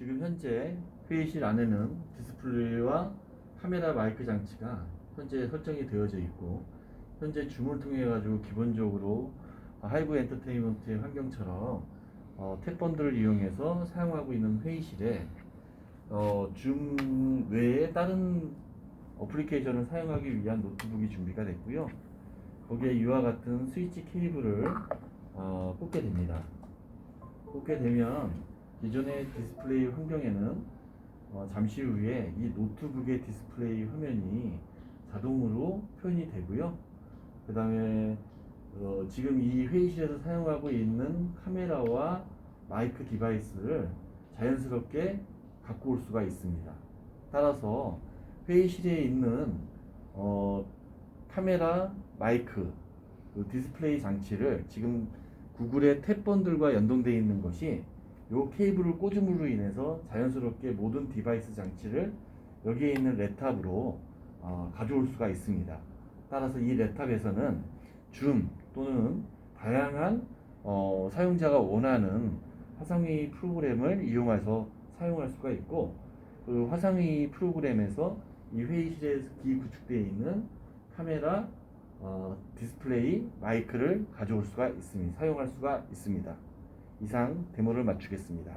지금 현재 회의실 안에는 디스플레이와 카메라 마이크 장치가 현재 설정이 되어져 있고 현재 줌을 통해 가지고 기본적으로 하이브 엔터테인먼트의 환경처럼 어, 탭번들을 이용해서 사용하고 있는 회의실에 어, 줌 외에 다른 어플리케이션을 사용하기 위한 노트북이 준비가 됐고요. 거기에 이와 같은 스위치 케이블을 어, 꽂게 됩니다. 꽂게 되면 기존의 디스플레이 환경에는 어, 잠시 후에 이 노트북의 디스플레이 화면이 자동으로 표현이 되고요. 그 다음에 어, 지금 이 회의실에서 사용하고 있는 카메라와 마이크 디바이스를 자연스럽게 갖고 올 수가 있습니다. 따라서 회의실에 있는 어, 카메라, 마이크, 그 디스플레이 장치를 지금 구글의 탭번들과 연동되어 있는 것이 이 케이블을 꽂음으로 인해서 자연스럽게 모든 디바이스 장치를 여기에 있는 랩탑으로 어, 가져올 수가 있습니다. 따라서 이 랩탑에서는 줌 또는 다양한 어, 사용자가 원하는 화상회의 프로그램을 이용해서 사용할 수가 있고 그 화상회의 프로그램에서 이 회의실에 기구축되어 있는 카메라, 어, 디스플레이, 마이크를 가져올 수가 있습니다. 사용할 수가 있습니다. 이상 데모를 마치겠습니다.